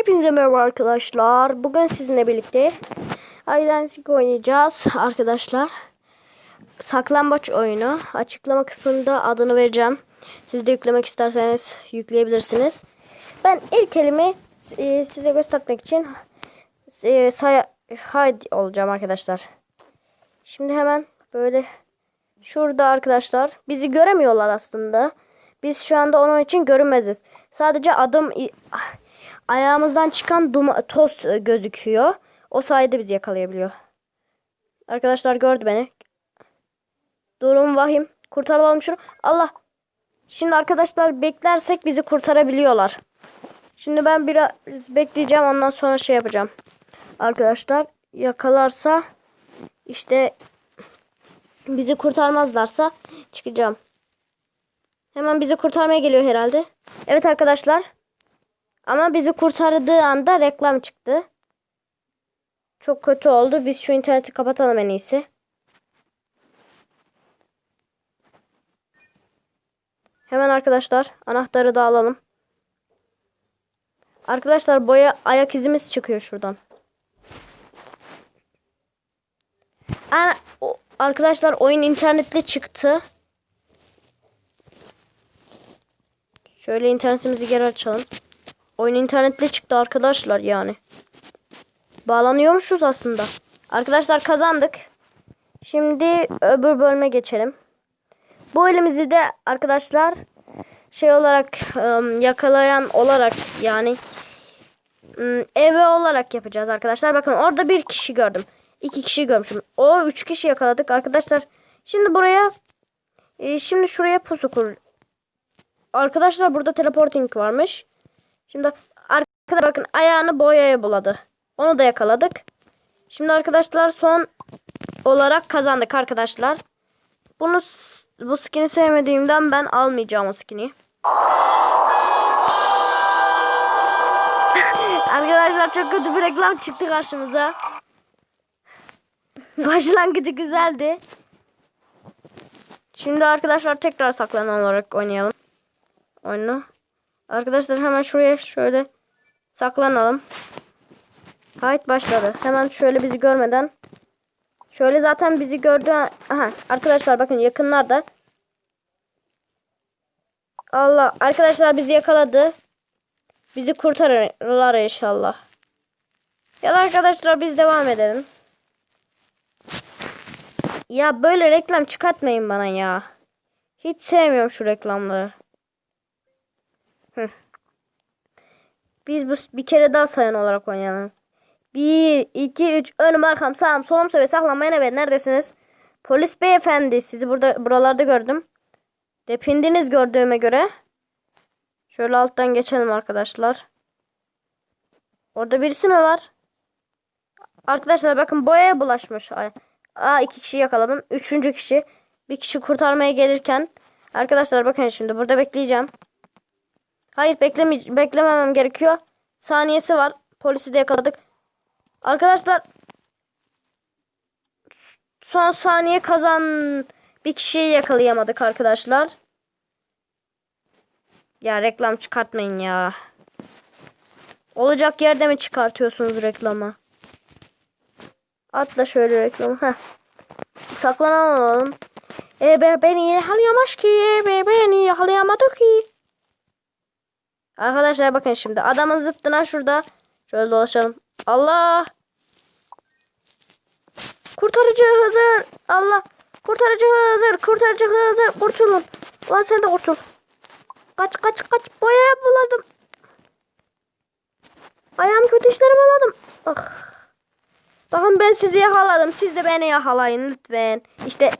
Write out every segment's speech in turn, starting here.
Hepinize merhaba arkadaşlar. Bugün sizinle birlikte Hide oynayacağız arkadaşlar. Saklambaç oyunu. Açıklama kısmında adını vereceğim. Siz de yüklemek isterseniz yükleyebilirsiniz. Ben ilk elimi e, size göstermek için e, say Hide olacağım arkadaşlar. Şimdi hemen böyle şurada arkadaşlar. Bizi göremiyorlar aslında. Biz şu anda onun için görünmeziz. Sadece adım ayağımızdan çıkan duma, toz e, gözüküyor. O sayede bizi yakalayabiliyor. Arkadaşlar gördü beni. Durum vahim. Kurtaralım şunu. Allah. Şimdi arkadaşlar beklersek bizi kurtarabiliyorlar. Şimdi ben biraz bekleyeceğim ondan sonra şey yapacağım. Arkadaşlar yakalarsa işte bizi kurtarmazlarsa çıkacağım. Hemen bizi kurtarmaya geliyor herhalde. Evet arkadaşlar. Ama bizi kurtardığı anda reklam çıktı. Çok kötü oldu. Biz şu interneti kapatalım en iyisi. Hemen arkadaşlar anahtarı da alalım. Arkadaşlar boya ayak izimiz çıkıyor şuradan. Ana, o, arkadaşlar oyun internette çıktı. Şöyle internetimizi geri açalım. Oyun internetle çıktı arkadaşlar yani. Bağlanıyormuşuz aslında. Arkadaşlar kazandık. Şimdi öbür bölüme geçelim. Bu elimizi de arkadaşlar şey olarak ıı, yakalayan olarak yani ıı, eve olarak yapacağız arkadaşlar. Bakın orada bir kişi gördüm. iki kişi görmüşüm. O üç kişi yakaladık arkadaşlar. Şimdi buraya e, şimdi şuraya pusu kur. Arkadaşlar burada teleporting varmış. Şimdi arkada bakın ayağını boyaya buladı. Onu da yakaladık. Şimdi arkadaşlar son olarak kazandık arkadaşlar. Bunu bu skin'i sevmediğimden ben almayacağım o skin'i. arkadaşlar çok kötü bir reklam çıktı karşımıza. Başlangıcı güzeldi. Şimdi arkadaşlar tekrar saklanan olarak oynayalım. Oyunu. Arkadaşlar hemen şuraya şöyle saklanalım. Kayıt başladı. Hemen şöyle bizi görmeden. Şöyle zaten bizi gördü. Aha arkadaşlar bakın yakınlarda. Allah arkadaşlar bizi yakaladı. Bizi kurtarırlar inşallah. Ya da arkadaşlar biz devam edelim. Ya böyle reklam çıkartmayın bana ya. Hiç sevmiyorum şu reklamları. Biz bu bir kere daha sayan olarak oynayalım. 1, 2, 3. Önüm arkam sağım solum söyle saklanmayın evet neredesiniz? Polis beyefendi sizi burada buralarda gördüm. Depindiniz gördüğüme göre. Şöyle alttan geçelim arkadaşlar. Orada birisi mi var? Arkadaşlar bakın boyaya bulaşmış. Aa iki kişi yakaladım. Üçüncü kişi. Bir kişi kurtarmaya gelirken. Arkadaşlar bakın şimdi burada bekleyeceğim. Hayır bekleme beklememem gerekiyor. Saniyesi var. Polisi de yakaladık. Arkadaşlar son saniye kazan bir kişiyi yakalayamadık arkadaşlar. Ya reklam çıkartmayın ya. Olacak yerde mi çıkartıyorsunuz reklamı? Atla şöyle reklamı. Heh. Saklanan olalım. E be beni yakalayamaz ki. E be beni yakalayamadı ki. Arkadaşlar bakın şimdi adamın zıttına şurada. Şöyle dolaşalım. Allah. Kurtarıcı hazır. Allah. Kurtarıcı hazır. Kurtarıcı hazır. Kurtulun. Lan sen de kurtul. Kaç kaç kaç. Boyaya buladım. Ayağım kötü işlere buladım. Ah. Bakın ben sizi yakaladım. Siz de beni yakalayın lütfen. İşte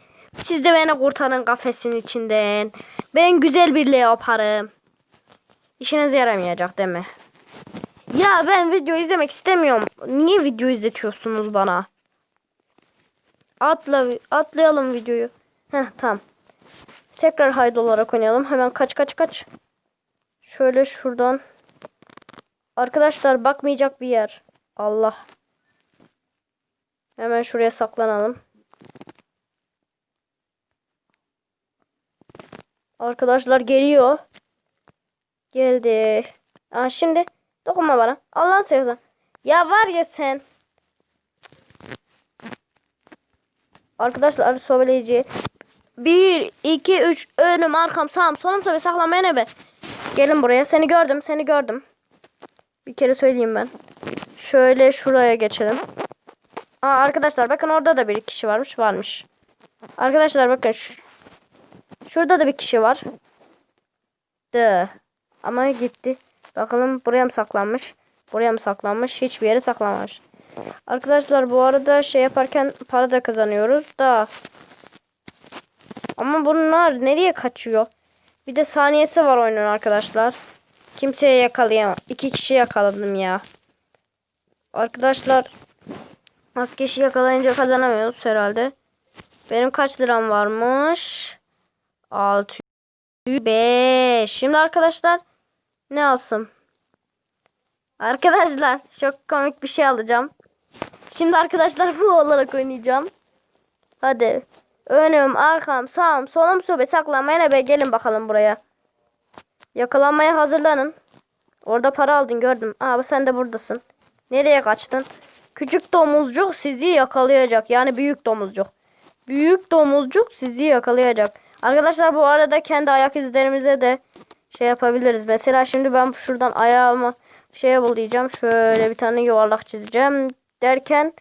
siz de beni kurtarın kafesin içinden. Ben güzel bir leoparım. İşinize yaramayacak değil mi? Ya ben video izlemek istemiyorum. Niye video izletiyorsunuz bana? Atla, atlayalım videoyu. Heh tamam. Tekrar haydi olarak oynayalım. Hemen kaç kaç kaç. Şöyle şuradan. Arkadaşlar bakmayacak bir yer. Allah. Hemen şuraya saklanalım. Arkadaşlar geliyor. Geldi. Aa, şimdi Dokunma bana. Allah'ını seversen. Ya var ya sen. Arkadaşlar sobeleyici. 1, 2, 3 önüm arkam sağım solum sobe saklanmaya ne be. Gelin buraya seni gördüm seni gördüm. Bir kere söyleyeyim ben. Şöyle şuraya geçelim. Aa, arkadaşlar bakın orada da bir kişi varmış varmış. Arkadaşlar bakın şu, şurada da bir kişi var. De. Ama gitti. Bakalım buraya mı saklanmış? Buraya mı saklanmış? Hiçbir yere saklanmamış. Arkadaşlar bu arada şey yaparken para da kazanıyoruz da. Ama bunlar nereye kaçıyor? Bir de saniyesi var oyunun arkadaşlar. Kimseye yakalayamam. İki kişi yakaladım ya. Arkadaşlar az yakalayınca kazanamıyoruz herhalde. Benim kaç liram varmış? 605. Şimdi arkadaşlar ne alsın? Arkadaşlar çok komik bir şey alacağım. Şimdi arkadaşlar bu olarak oynayacağım. Hadi. Önüm, arkam, sağım, solum, sobe saklanmaya ne be gelin bakalım buraya. Yakalanmaya hazırlanın. Orada para aldın gördüm. Aa sen de buradasın. Nereye kaçtın? Küçük domuzcuk sizi yakalayacak. Yani büyük domuzcuk. Büyük domuzcuk sizi yakalayacak. Arkadaşlar bu arada kendi ayak izlerimize de şey yapabiliriz. Mesela şimdi ben şuradan ayağımı şeye bulayacağım. Şöyle bir tane yuvarlak çizeceğim. Derken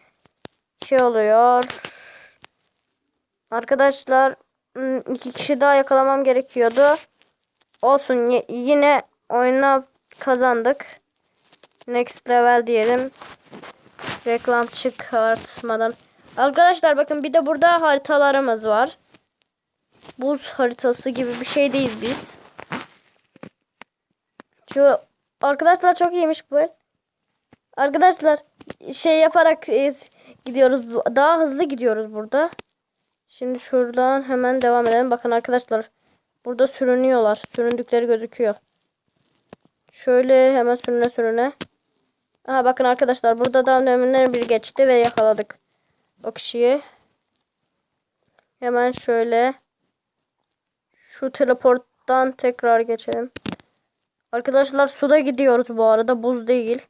şey oluyor. Arkadaşlar hmm, iki kişi daha yakalamam gerekiyordu. Olsun yine oyuna kazandık. Next level diyelim. Reklam çıkartmadan. Arkadaşlar bakın bir de burada haritalarımız var. Buz haritası gibi bir şeydeyiz biz. Şu arkadaşlar çok iyiymiş bu. el. Arkadaşlar şey yaparak e, gidiyoruz. Daha hızlı gidiyoruz burada. Şimdi şuradan hemen devam edelim. Bakın arkadaşlar burada sürünüyorlar. Süründükleri gözüküyor. Şöyle hemen sürüne sürüne. Aha bakın arkadaşlar burada da önümden biri geçti ve yakaladık o kişiyi. Hemen şöyle şu teleporttan tekrar geçelim. Arkadaşlar suda gidiyoruz bu arada buz değil.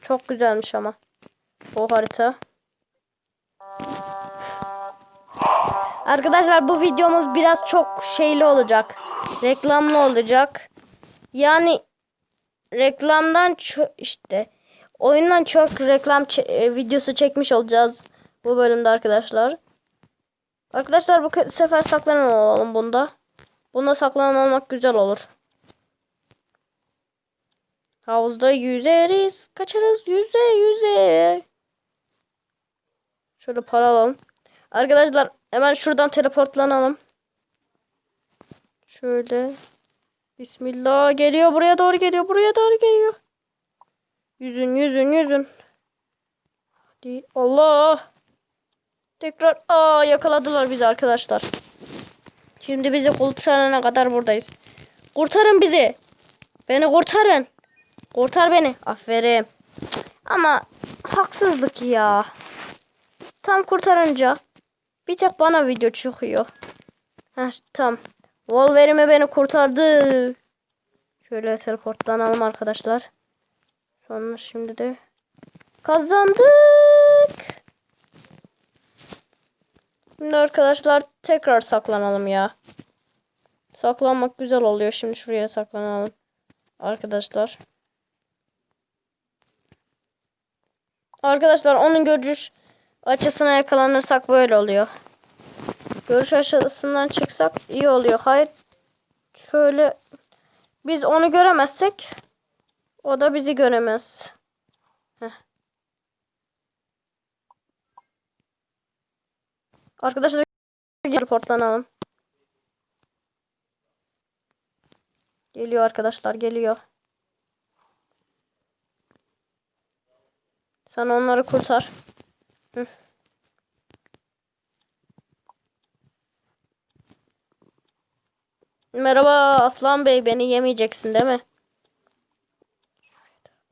Çok güzelmiş ama bu harita. Arkadaşlar bu videomuz biraz çok şeyli olacak. Reklamlı olacak. Yani reklamdan işte oyundan çok reklam e, videosu çekmiş olacağız bu bölümde arkadaşlar. Arkadaşlar bu sefer saklanan olalım bunda. Bunda saklanan olmak güzel olur. Havuzda yüzeriz, kaçarız yüze yüze. Şöyle para alalım. Arkadaşlar hemen şuradan teleportlanalım. Şöyle. Bismillah geliyor buraya doğru geliyor buraya doğru geliyor. Yüzün yüzün yüzün. Hadi Allah. Tekrar aa yakaladılar bizi arkadaşlar. Şimdi bizi kurtarana kadar buradayız. Kurtarın bizi. Beni kurtarın. Kurtar beni. Aferin. Ama haksızlık ya. Tam kurtarınca bir tek bana video çıkıyor. Heh tam. Wolverine beni kurtardı. Şöyle teleportlanalım arkadaşlar. Sonra şimdi de kazandık. Şimdi arkadaşlar tekrar saklanalım ya. Saklanmak güzel oluyor. Şimdi şuraya saklanalım. Arkadaşlar. Arkadaşlar onun görüş açısına yakalanırsak böyle oluyor. Görüş açısından çıksak iyi oluyor. Hayır. Şöyle biz onu göremezsek o da bizi göremez. Heh. Arkadaşlar reportlanalım. Geliyor arkadaşlar geliyor. Sen onları kurtar. Hı. Merhaba Aslan Bey beni yemeyeceksin değil mi?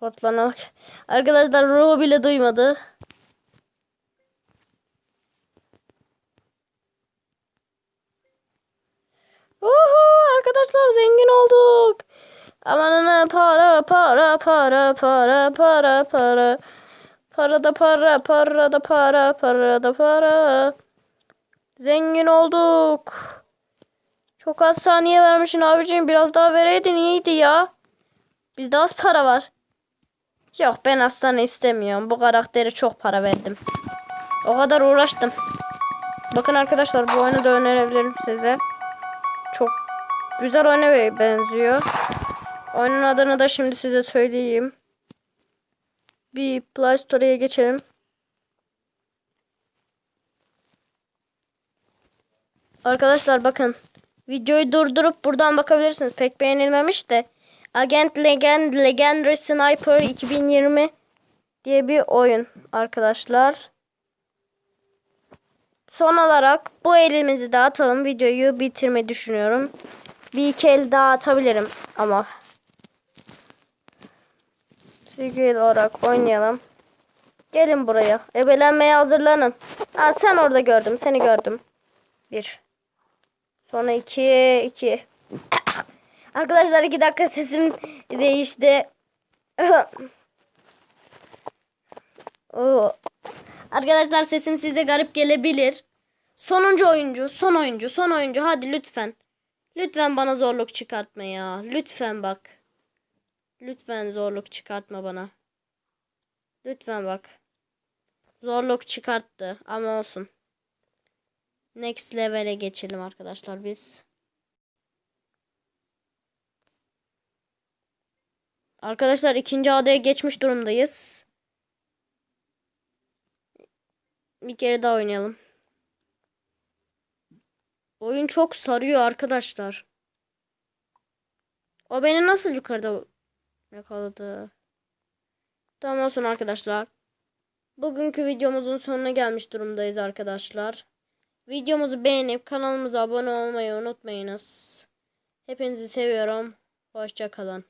Portlanalım. Arkadaşlar ruhu bile duymadı. Arkadaşlar zengin olduk. Amanına para para para para para para. Para da para para da para para da para. Zengin olduk. Çok az saniye vermişsin abicim. Biraz daha vereydin iyiydi ya. Bizde az para var. Yok ben hastane istemiyorum. Bu karakteri çok para verdim. O kadar uğraştım. Bakın arkadaşlar bu oyunu da önerebilirim size. Çok güzel oyuna benziyor. Oyunun adını da şimdi size söyleyeyim. Bir Play Store'ya geçelim. Arkadaşlar bakın. Videoyu durdurup buradan bakabilirsiniz. Pek beğenilmemiş de. Agent Legend Legendary Sniper 2020 diye bir oyun arkadaşlar. Son olarak bu elimizi de atalım. Videoyu bitirmeyi düşünüyorum. Bir iki el daha atabilirim ama. Sigil olarak oynayalım. Gelin buraya. Ebelenmeye hazırlanın. Ha, sen orada gördüm. Seni gördüm. Bir. Sonra iki. iki. Arkadaşlar iki dakika sesim değişti. Arkadaşlar sesim size garip gelebilir. Sonuncu oyuncu, son oyuncu, son oyuncu. Hadi lütfen. Lütfen bana zorluk çıkartma ya. Lütfen bak. Lütfen zorluk çıkartma bana. Lütfen bak. Zorluk çıkarttı ama olsun. Next level'e geçelim arkadaşlar biz. Arkadaşlar ikinci adaya geçmiş durumdayız. Bir kere daha oynayalım. Oyun çok sarıyor arkadaşlar. O beni nasıl yukarıda yakaladı? Tamam olsun arkadaşlar. Bugünkü videomuzun sonuna gelmiş durumdayız arkadaşlar. Videomuzu beğenip kanalımıza abone olmayı unutmayınız. Hepinizi seviyorum. Hoşça kalın.